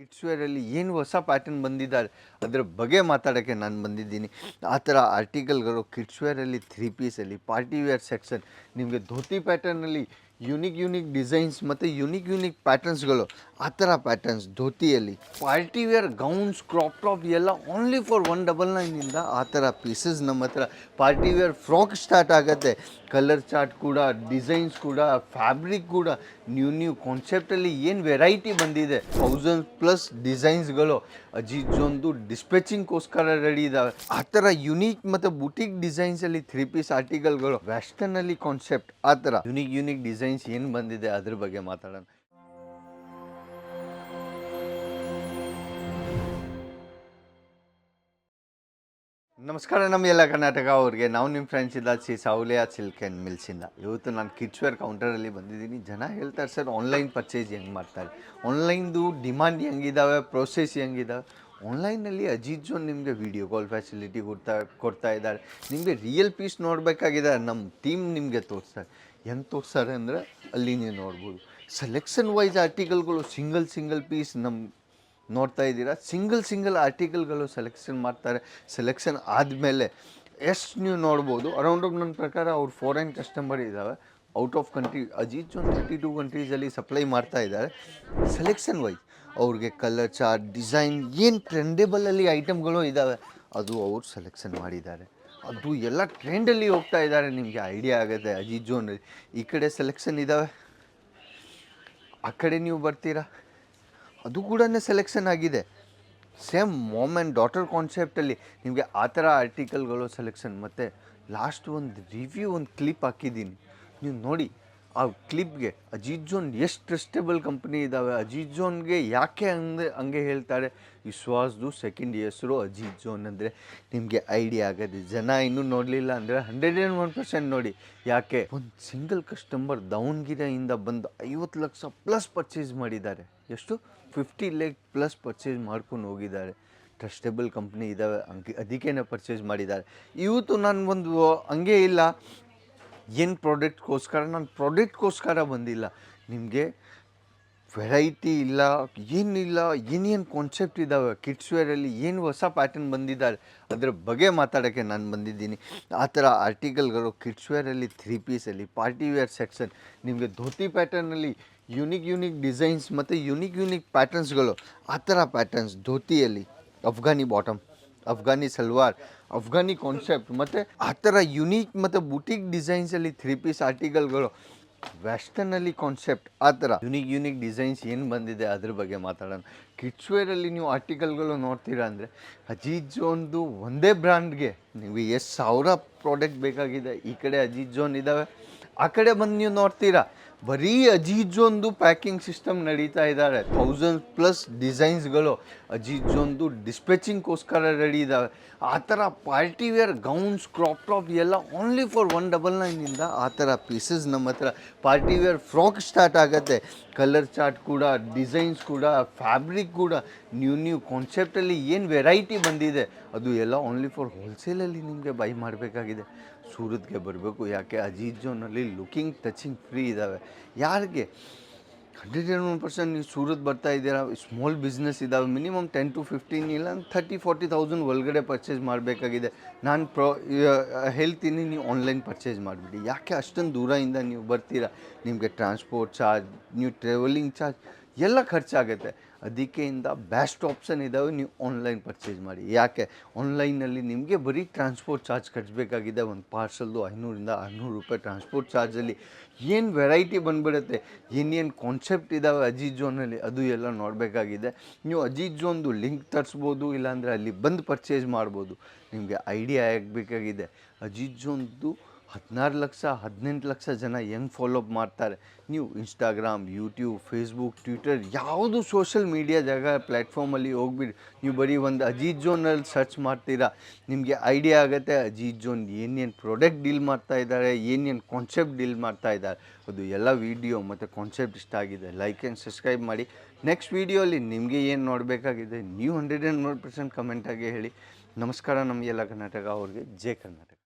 Kids ವೇರಲ್ಲಿ ಏನು ಹೊಸ pattern ಬಂದಿದ್ದಾರೆ ಅದರ ಬಗ್ಗೆ ಮಾತಾಡೋಕ್ಕೆ ನಾನು ಬಂದಿದ್ದೀನಿ. ಆ ಥರ ಆರ್ಟಿಕಲ್ಗಳು ಕಿಡ್ಸ್ವೇರಲ್ಲಿ ತ್ರೀ ಪೀಸಲ್ಲಿ ಪಾರ್ಟಿ ವೇರ್ ಸೆಕ್ಷನ್ ನಿಮಗೆ ಧೋತಿ ಪ್ಯಾಟರ್ನಲ್ಲಿ ಯುನಿಕ್ ಯುನಿಕ್ ಡಿಸೈನ್ಸ್ ಮತ್ತು ಯುನಿಕ್ ಯುನಿಕ್ ಪ್ಯಾಟರ್ನ್ಸ್ಗಳು ಆ ಥರ patterns ಧೋತಿಯಲ್ಲಿ. Party wear gowns crop top ಎಲ್ಲ ಓನ್ಲಿ ಫಾರ್ ಒನ್ ಡಬಲ್ ನೈನಿಂದ ಆ ಥರ ಪೀಸಸ್ ನಮ್ಮ ಹತ್ರ. ಪಾರ್ಟಿ ವೇರ್ ಫ್ರಾಕ್ ಸ್ಟಾರ್ಟ್ ಆಗುತ್ತೆ. ಕಲರ್ ಚಾರ್ಟ್ ಕೂಡ ಡಿಸೈನ್ಸ್ ಕೂಡ ಫ್ಯಾಬ್ರಿಕ್ ಕೂಡ ನ್ಯೂ ನ್ಯೂ ಕಾನ್ಸೆಪ್ಟಲ್ಲಿ ಏನು ವೆರೈಟಿ ಬಂದಿದೆ. ಥೌಸಂಡ್ ಪ್ಲಸ್ ಡಿಸೈನ್ಸ್ಗಳು ಅಜಿಜೊಂದು ಡಿಸ್ಪೆಚಿಂಗ್ಗೋಸ್ಕರ ರೆಡಿ ಇದ್ದಾವೆ ಆ ಥರ ಯುನೀಕ್ ಮತ್ತು ಬುಟಿಕ್ ಡಿಸೈನ್ಸಲ್ಲಿ ತ್ರೀ ಪೀಸ್ ಆರ್ಟಿಕಲ್ಗಳು ವೆಸ್ಟರ್ನಲ್ಲಿ ಕಾನ್ಸೆಪ್ಟ್ ಆ ಥರ. ಯುನೀಕ್ ಯುನೀಕ್ ಡಿಸೈನ್ಸ್ ಏನು ಬಂದಿದೆ ಅದ್ರ ಬಗ್ಗೆ ಮಾತಾಡೋಣ. ನಮಸ್ಕಾರ ನಮ್ಮ ಎಲ್ಲ ಕರ್ನಾಟಕ ಅವ್ರಿಗೆ. ನಾವು ನಿಮ್ಮ ಫ್ರೆಂಡ್ಸ್ ಇದ್ದಾಚಿ ಸಾವುಲಿಯಾ ಸಿಲ್ಕ್ ಆ್ಯಂಡ್ ಮಿಲ್ಸಿಂದ ಇವತ್ತು ನಾನು ಕಿಡ್ಸ್ ವೇರ್ ಕೌಂಟರಲ್ಲಿ ಬಂದಿದ್ದೀನಿ. ಜನ ಹೇಳ್ತಾರೆ, ಸರ್ ಆನ್ಲೈನ್ ಪರ್ಚೇಸ್ ಹೆಂಗೆ ಮಾಡ್ತಾರೆ? ಆನ್ಲೈನ್ದು ಡಿಮ್ಯಾಂಡ್ ಹೆಂಗಿದಾವೆ ಪ್ರೋಸೆಸ್ ಹೆಂಗಿದ್ದಾವೆ ಆನ್ಲೈನಲ್ಲಿ ಅಜಿತ್ ಜೋನ್ ನಿಮಗೆ ವೀಡಿಯೋ ಕಾಲ್ ಫೆಸಿಲಿಟಿ ಕೊಡ್ತಾ ಕೊಡ್ತಾ ಇದ್ದಾರೆ. ನಿಮಗೆ ರಿಯಲ್ ಪೀಸ್ ನೋಡಬೇಕಾಗಿದೆ. ನಮ್ಮ ಟೀಮ್ ನಿಮಗೆ ತೋರಿಸ್ತಾರೆ. ಹೆಂಗೆ ತೋರಿಸ್ತಾರೆ ಅಂದರೆ ಅಲ್ಲಿ ನೀವು ನೋಡ್ಬೋದು. ಸೆಲೆಕ್ಷನ್ ವೈಸ್ ಆರ್ಟಿಕಲ್ಗಳು ಸಿಂಗಲ್ ಸಿಂಗಲ್ ಪೀಸ್ ನಮ್ಮ ನೋಡ್ತಾ ಇದ್ದೀರಾ? ಸಿಂಗಲ್ ಸಿಂಗಲ್ ಆರ್ಟಿಕಲ್ಗಳು ಸೆಲೆಕ್ಷನ್ ಮಾಡ್ತಾರೆ. ಸೆಲೆಕ್ಷನ್ ಆದಮೇಲೆ ಎಷ್ಟು ನೀವು ನೋಡ್ಬೋದು? ಅರೌಂಡ್ ನನ್ನ ಪ್ರಕಾರ ಅವ್ರು ಫಾರಿನ್ ಕಸ್ಟಮರ್ ಇದ್ದಾವೆ. ಔಟ್ ಆಫ್ ಕಂಟ್ರಿ ಅಜಿತ್ ಒಂದು ತರ್ಟಿ ಟೂ ಕಂಟ್ರೀಸಲ್ಲಿ ಸಪ್ಲೈ ಮಾಡ್ತಾ ಇದ್ದಾರೆ. ಸೆಲೆಕ್ಷನ್ ವೈಸ್ ಅವ್ರಿಗೆ ಕಲರ್ ಚಾರ್ಟ್ ಡಿಸೈನ್ ಏನು ಟ್ರೆಂಡೇಬಲಲ್ಲಿ ಐಟಮ್ಗಳು ಇದ್ದಾವೆ, ಅದು ಅವ್ರು ಸೆಲೆಕ್ಷನ್ ಮಾಡಿದ್ದಾರೆ. ಅದು ಎಲ್ಲ ಟ್ರೆಂಡಲ್ಲಿ ಹೋಗ್ತಾ ಇದ್ದಾರೆ. ನಿಮಗೆ ಐಡಿಯಾ ಆಗುತ್ತೆ. ಅಜಿತ್ ಜೋನ್, ಈ ಕಡೆ ಸೆಲೆಕ್ಷನ್ ಇದ್ದಾವೆ ಆ ಕಡೆ ನೀವು ಬರ್ತೀರಾ? ಅದು ಕೂಡ ಸೆಲೆಕ್ಷನ್ ಆಗಿದೆ. ಸೇಮ್ ಮಾಮ್ ಆ್ಯಂಡ್ ಡಾಟರ್ ಕಾನ್ಸೆಪ್ಟಲ್ಲಿ ನಿಮಗೆ ಆ ಥರ ಆರ್ಟಿಕಲ್ಗಳು ಸೆಲೆಕ್ಷನ್ ಮತ್ತು ಲಾಸ್ಟ್ ಒಂದು ರಿವ್ಯೂ ಒಂದು ಕ್ಲಿಪ್ ಹಾಕಿದ್ದೀನಿ. ನೀವು ನೋಡಿ ಆ ಕ್ಲಿಪ್ಗೆ ಅಜೀತ್ ಜೋನ್ ಎಷ್ಟು ಟ್ರಸ್ಟೇಬಲ್ ಕಂಪ್ನಿ ಇದ್ದಾವೆ ಅಜೀತ್ ಜೋನ್ಗೆ ಯಾಕೆ ಹಂಗೆ ಹಂಗೆ ಹೇಳ್ತಾರೆ? ವಿಶ್ವಾಸ್ದು ಸೆಕೆಂಡ್ ಹೆಸರು ಅಜೀತ್ ಜೋನ್ ಅಂದರೆ ನಿಮಗೆ ಐಡಿಯಾ ಆಗೋದು ಜನ ಇನ್ನೂ ನೋಡಲಿಲ್ಲ ಅಂದರೆ ಹಂಡ್ರೆಡ್ ಆ್ಯಂಡ್ ಒನ್ ಪರ್ಸೆಂಟ್ ನೋಡಿ. ಯಾಕೆ? ಒಂದು ಸಿಂಗಲ್ ಕಸ್ಟಮರ್ ದಾವಣಗೆರೆಯಿಂದ ಬಂದು ಐವತ್ತು ಲಕ್ಷ ಪ್ಲಸ್ ಪರ್ಚೇಸ್ ಮಾಡಿದ್ದಾರೆ. ಎಷ್ಟು? ಫಿಫ್ಟಿ ಲೇಕ್ ಪ್ಲಸ್ ಪರ್ಚೇಸ್ ಮಾಡ್ಕೊಂಡು ಹೋಗಿದ್ದಾರೆ. ಟ್ರಸ್ಟೇಬಲ್ ಕಂಪ್ನಿ ಇದ್ದಾವೆ ಹಂಗೆ ಅದಕ್ಕೇನೆ ಪರ್ಚೇಸ್ ಮಾಡಿದ್ದಾರೆ. ಇವತ್ತು ನಾನು ಒಂದು ಹಂಗೆ ಇಲ್ಲ. ಏನು ಪ್ರಾಡಕ್ಟ್ಗೋಸ್ಕರ? ನಾನು ಪ್ರಾಡಕ್ಟ್ಗೋಸ್ಕರ ಬಂದಿಲ್ಲ. ನಿಮಗೆ ವೆರೈಟಿ ಇಲ್ಲ, ಏನಿಲ್ಲ, ಏನೇನು ಕಾನ್ಸೆಪ್ಟ್ ಇದ್ದಾವೆ ಕಿಡ್ಸ್ ವೇರಲ್ಲಿ ಏನು ಹೊಸ ಪ್ಯಾಟರ್ನ್ ಬಂದಿದ್ದಾರೆ? ಅದರ ಬಗ್ಗೆ ಮಾತಾಡೋಕ್ಕೆ ನಾನು ಬಂದಿದ್ದೀನಿ. ಆ ಥರ ಆರ್ಟಿಕಲ್ಗಳು ಕಿಡ್ಸ್ ವೇರಲ್ಲಿ ತ್ರೀ ಪೀಸಲ್ಲಿ ಪಾರ್ಟಿ ವೇರ್ ಸೆಕ್ಷನ್ ನಿಮಗೆ ಧೋತಿ ಪ್ಯಾಟರ್ನಲ್ಲಿ ಯುನಿಕ್ ಯುನಿಕ್ ಡಿಸೈನ್ಸ್ ಮತ್ತು ಯುನಿಕ್ ಯುನಿಕ್ ಪ್ಯಾಟರ್ನ್ಸ್ಗಳು ಆ ಥರ ಪ್ಯಾಟರ್ನ್ಸ್ ಧೋತಿಯಲ್ಲಿ Afghani bottom Afghani salwar Afghani concept ಮತ್ತು ಆ ಥರ ಯುನೀಕ್ ಮತ್ತು ಬುಟಿಕ್ ಡಿಸೈನ್ಸಲ್ಲಿ ತ್ರೀ ಪೀಸ್ ಆರ್ಟಿಕಲ್ಗಳು ವೆಸ್ಟರ್ನಲ್ಲಿ ಕಾನ್ಸೆಪ್ಟ್ ಆ ಥರ ಯುನೀಕ್ ಯುನೀಕ್ ಡಿಸೈನ್ಸ್ ಏನು ಬಂದಿದೆ ಅದ್ರ ಬಗ್ಗೆ ಮಾತಾಡೋಣ. ಕಿಚ್ವೇರಲ್ಲಿ ವೇರಲ್ಲಿ ನೀವು ಆರ್ಟಿಕಲ್ಗಳು ನೋಡ್ತೀರಾ ಅಂದರೆ ಅಜೀತ್ ಜೋನ್ದು ಒಂದೇ ಬ್ರ್ಯಾಂಡ್ಗೆ ನೀವು ಎಷ್ಟು ಸಾವಿರ ಪ್ರಾಡಕ್ಟ್ ಬೇಕಾಗಿದೆ. ಈ ಕಡೆ ಅಜೀತ್ ಜೋನ್ ಇದ್ದಾವೆ ಆ ಕಡೆ ಬಂದು ನೀವು ನೋಡ್ತೀರಾ. ಬರೀ ಅಜೀಜೊಂದು ಪ್ಯಾಕಿಂಗ್ ಸಿಸ್ಟಮ್ ನಡೀತಾ ಇದ್ದಾರೆ ಥೌಸಂಡ್ ಪ್ಲಸ್ ಡಿಸೈನ್ಸ್ಗಳು ಅಜೀಜೊಂದು ಡಿಸ್ಪೆಚಿಂಗ್ಗೋಸ್ಕರ ರೆಡಿ ಇದ್ದಾವೆ ಆ ಥರ party wear gowns crop top ಎಲ್ಲ ಓನ್ಲಿ ಫಾರ್ ಒನ್ ಡಬಲ್ ನೈನಿಂದ ಆ ಥರ ಪೀಸಸ್ ನಮ್ಮ ಹತ್ರ ಪಾರ್ಟಿ ವೇರ್ ಫ್ರಾಕ್ ಸ್ಟಾರ್ಟ್ ಆಗುತ್ತೆ. ಕಲರ್ ಚಾರ್ಟ್ ಕೂಡ ಡಿಸೈನ್ಸ್ ಕೂಡ ಫ್ಯಾಬ್ರಿಕ್ ಕೂಡ ನ್ಯೂ ನ್ಯೂ ಕಾನ್ಸೆಪ್ಟಲ್ಲಿ ಏನು ವೆರೈಟಿ ಬಂದಿದೆ, ಅದು ಎಲ್ಲ ಓನ್ಲಿ ಫಾರ್ ಹೋಲ್ಸೇಲಲ್ಲಿ ನಿಮಗೆ ಬೈ ಮಾಡಬೇಕಾಗಿದೆ. ಸೂರತ್ಗೆ ಬರಬೇಕು. ಯಾಕೆ? ಅಜಿತ್ ಜೋನಲ್ಲಿ ಲುಕಿಂಗ್ ಟಚಿಂಗ್ ಫ್ರೀ ಇದ್ದಾವೆ ಯಾರಿಗೆ? ಹಂಡ್ರೆಡ್ ಆ್ಯಂಡ್ ಒನ್ ಪರ್ಸೆಂಟ್ ನೀವು ಸೂರತ್ ಬರ್ತಾ ಇದ್ದೀರಾ? ಸ್ಮಾಲ್ ಬಿಸ್ನೆಸ್ ಇದ್ದಾವೆ ಮಿನಿಮಮ್ ಟೆನ್ ಟು ಫಿಫ್ಟೀನ್ ಇಲ್ಲ ಥರ್ಟಿ ಫೋರ್ಟಿ ತೌಸಂಡ್ ಒಳಗಡೆ ಪರ್ಚೇಸ್ ಮಾಡಬೇಕಾಗಿದೆ. ನಾನು ಪ್ರೊ ಹೇಳ್ತೀನಿ, ನೀವು ಆನ್ಲೈನ್ ಪರ್ಚೇಸ್ ಮಾಡಿಬಿಡಿ. ಯಾಕೆ ಅಷ್ಟೊಂದು ದೂರದಿಂದ ನೀವು ಬರ್ತೀರಾ? ನಿಮಗೆ ಟ್ರಾನ್ಸ್ಪೋರ್ಟ್ ಚಾರ್ಜ್ ನೀವು ಟ್ರಾವೆಲಿಂಗ್ ಚಾರ್ಜ್ ಎಲ್ಲ ಖರ್ಚಾಗುತ್ತೆ. ಅದಕ್ಕೆಯಿಂದ ಬೆಸ್ಟ್ ಆಪ್ಷನ್ ಇದ್ದಾವೆ ನೀವು ಆನ್ಲೈನ್ ಪರ್ಚೇಸ್ ಮಾಡಿ. ಯಾಕೆ? ಆನ್ಲೈನಲ್ಲಿ ನಿಮಗೆ ಬರೀ ಟ್ರಾನ್ಸ್ಪೋರ್ಟ್ ಚಾರ್ಜ್ ಕಟ್ಟಬೇಕಾಗಿದೆ ಒಂದು ಪಾರ್ಸಲ್ದು ಐನೂರಿಂದ ಆರುನೂರು ರೂಪಾಯಿ ಟ್ರಾನ್ಸ್ಪೋರ್ಟ್ ಚಾರ್ಜಲ್ಲಿ ಏನು ವೆರೈಟಿ ಬಂದುಬಿಡುತ್ತೆ? ಏನೇನು ಕಾನ್ಸೆಪ್ಟ್ ಇದ್ದಾವೆ ಅಜೀತ್ ಜೋನಲ್ಲಿ ಅದು ಎಲ್ಲ ನೋಡಬೇಕಾಗಿದೆ. ನೀವು ಅಜೀತ್ ಜೋನ್ದು ಲಿಂಕ್ ತರಿಸ್ಬೋದು, ಇಲ್ಲಾಂದರೆ ಅಲ್ಲಿ ಬಂದು ಪರ್ಚೇಸ್ ಮಾಡ್ಬೋದು. ನಿಮಗೆ ಐಡಿಯಾ ಆಗಬೇಕಾಗಿದೆ. ಅಜೀತ್ ಜೋನ್ದು ಹದಿನಾರು ಲಕ್ಷ, ಹದಿನೆಂಟು ಲಕ್ಷ ಜನ ಹೆಂಗೆ ಫಾಲೋಅಪ್ ಮಾಡ್ತಾರೆ? ನೀವು ಇನ್ಸ್ಟಾಗ್ರಾಮ್ ಯೂಟ್ಯೂಬ್ ಫೇಸ್ಬುಕ್ ಟ್ವಿಟರ್ ಯಾವುದು ಸೋಷಲ್ ಮೀಡಿಯಾ ಜಾಗ ಪ್ಲ್ಯಾಟ್ಫಾರ್ಮಲ್ಲಿ ಹೋಗ್ಬಿಡಿ. ನೀವು ಬರೀ ಒಂದು ಅಜೀತ್ ಜೋನಲ್ಲಿ ಸರ್ಚ್ ಮಾಡ್ತೀರಾ. ನಿಮಗೆ ಐಡಿಯಾ ಆಗುತ್ತೆ ಅಜೀತ್ ಜೋನ್ ಏನೇನು ಪ್ರಾಡಕ್ಟ್ ಡೀಲ್ ಮಾಡ್ತಾ ಇದ್ದಾರೆ, ಏನೇನು ಕಾನ್ಸೆಪ್ಟ್ ಡೀಲ್ ಮಾಡ್ತಾ ಇದ್ದಾರೆ. ಅದು ಎಲ್ಲ ವೀಡಿಯೋ ಮತ್ತು ಕಾನ್ಸೆಪ್ಟ್ ಇಷ್ಟ ಆಗಿದೆ. ಲೈಕ್ ಆ್ಯಂಡ್ ಸಬ್ಸ್ಕ್ರೈಬ್ ಮಾಡಿ. ನೆಕ್ಸ್ಟ್ ವೀಡಿಯೋಲಿ ನಿಮಗೆ ಏನು ನೋಡಬೇಕಾಗಿದೆ, ನೀವು ಹಂಡ್ರೆಡ್ ಆ್ಯಂಡ್ ನೂರು ಪರ್ಸೆಂಟ್ ಕಮೆಂಟಾಗಿ ಹೇಳಿ. ನಮಸ್ಕಾರ ನಮಗೆಲ್ಲ ಕರ್ನಾಟಕ ಅವ್ರಿಗೆ. ಜೈ ಕರ್ನಾಟಕ.